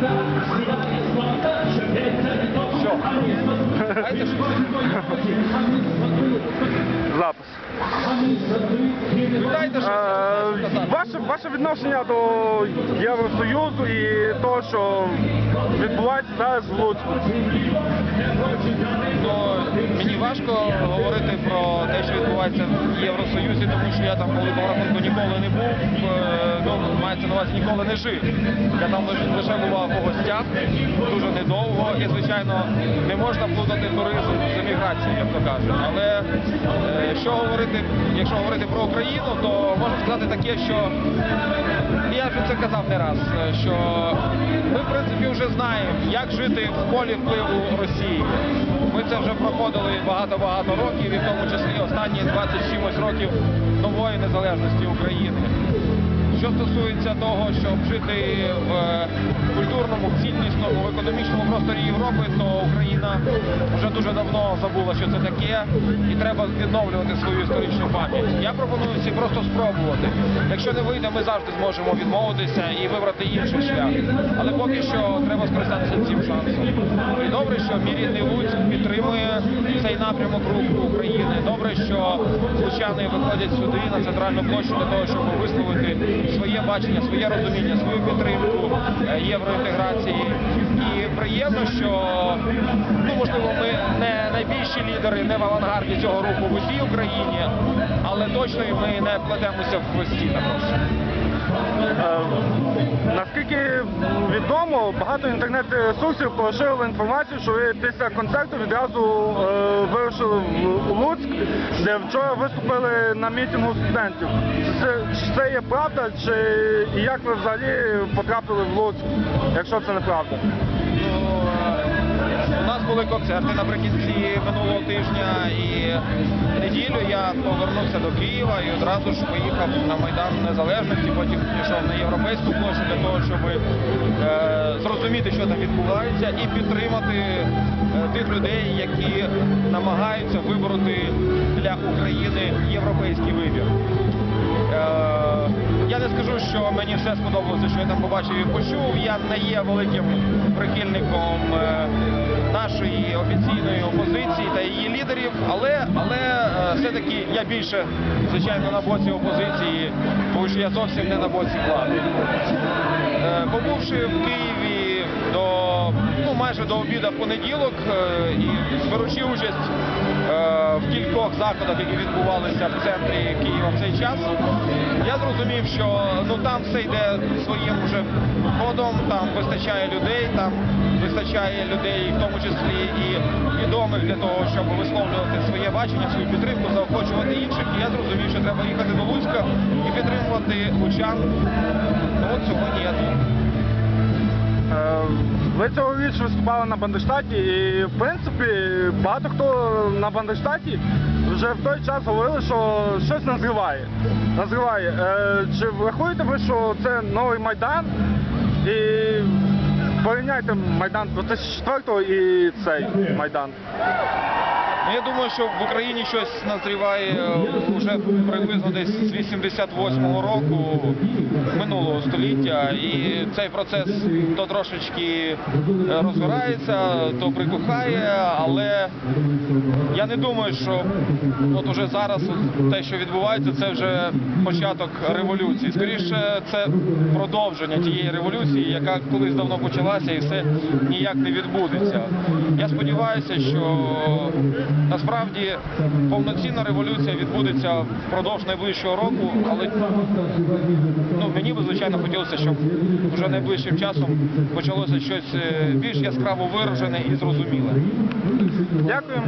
Запис. що Е, ваше, ваше відношення до Євросоюзу і того, що відбувається зараз в Луцьку. Ну, мені важко говорити про те, що відбувається в Євросоюзі, тому що я там по рахунку ніколи не був. е, Ну, мається на увазі ніколи не жив. Я там лише, бував по гостях дуже недовго. І, звичайно, не можна плутати туризм з еміграцією, як то кажуть. Але е, якщо говорити, якщо говорити про Україну, то можна сказати таке, що я вже це казав не раз, е, що ми в принципі вже знаємо, як жити в полі впливу Росії. Ми це вже проходили багато-багато років, і в тому числі останні 20 чимось років нової незалежності України. Що стосується того, щоб жити в е, культурному, ціннісному, в економічному просторі Європи, то Україна вже дуже давно забула, що це таке, і треба відновлювати свою історичну пам'ять. Я пропоную всім просто спробувати. Якщо не вийде, ми завжди зможемо відмовитися і вибрати інший шлях. Але поки що треба скористатися цим шансом. І добре, що мій рідний Луцьк підтримує цей напрямок руху України. Добре, що лучани виходять сюди на центральну площу для того, щоб висловити своє бачення, своє розуміння, свою підтримку е, євроінтеграції. І приємно, що ну можливо ми не найбільші лідери, не в авангарді цього руху в усій Україні, але точно ми не плетемося в. Е, Наскільки відомо, багато інтернет-ресурсів поширили інформацію, що ви після концерту відразу е, вирушили в Луцьк, де вчора виступили на мітингу студентів. Це, є правда, чи як ви взагалі потрапили в Луцьк, якщо це неправда? Були концерти наприкінці минулого тижня і неділю я повернувся до Києва і одразу ж поїхав на Майдан Незалежності, потім пішов на європейську площу для того, щоб е, зрозуміти, що там відбувається, і підтримати е, тих людей, які намагаються вибороти для України європейський вибір. Е, Я не скажу, що мені все сподобалося, що я там побачив і почув. Я не є великим прихильником е, нашої офіційної опозиції та її лідерів, але, але е, все-таки я більше, звичайно, на боці опозиції, тому що я зовсім не на боці влади. Е, Побувши в Києві до ну майже до обіду в понеділок і беручи участь в кількох заходах, які відбувалися в центрі Києва в цей час, я зрозумів, що ну там все йде своїм вже ходом, там вистачає людей, там вистачає людей, в тому числі і відомих для того, щоб висловлювати своє бачення, свою підтримку, заохочувати інших. І я зрозумів, що треба їхати до Луцька і підтримувати лучан. Ну, От сьогодні я тут. Е, Ви цьогоріч виступали на Бандерштаті і, в принципі, багато хто на Бандерштаті вже в той час говорили, що щось назриває. Назриває. Е, Чи врахуєте ви, що це новий Майдан? І порівняйте Майдан 24-го і цей Майдан. Ну, я думаю, що в Україні щось назріває вже приблизно десь з 88-го року минулого століття. І цей процес то трошечки е, розгорається, то прикухає, але я не думаю, що от уже зараз те, що відбувається, це вже початок революції. Скоріше, це продовження тієї революції, яка колись давно почалася і все ніяк не відбудеться. Я сподіваюся, що насправді повноцінна революція відбудеться впродовж найближчого року, але ну, мені би звичайно хотілося, щоб вже найближчим часом почалося щось е, більш яскраво виражене і зрозуміле. Дякую.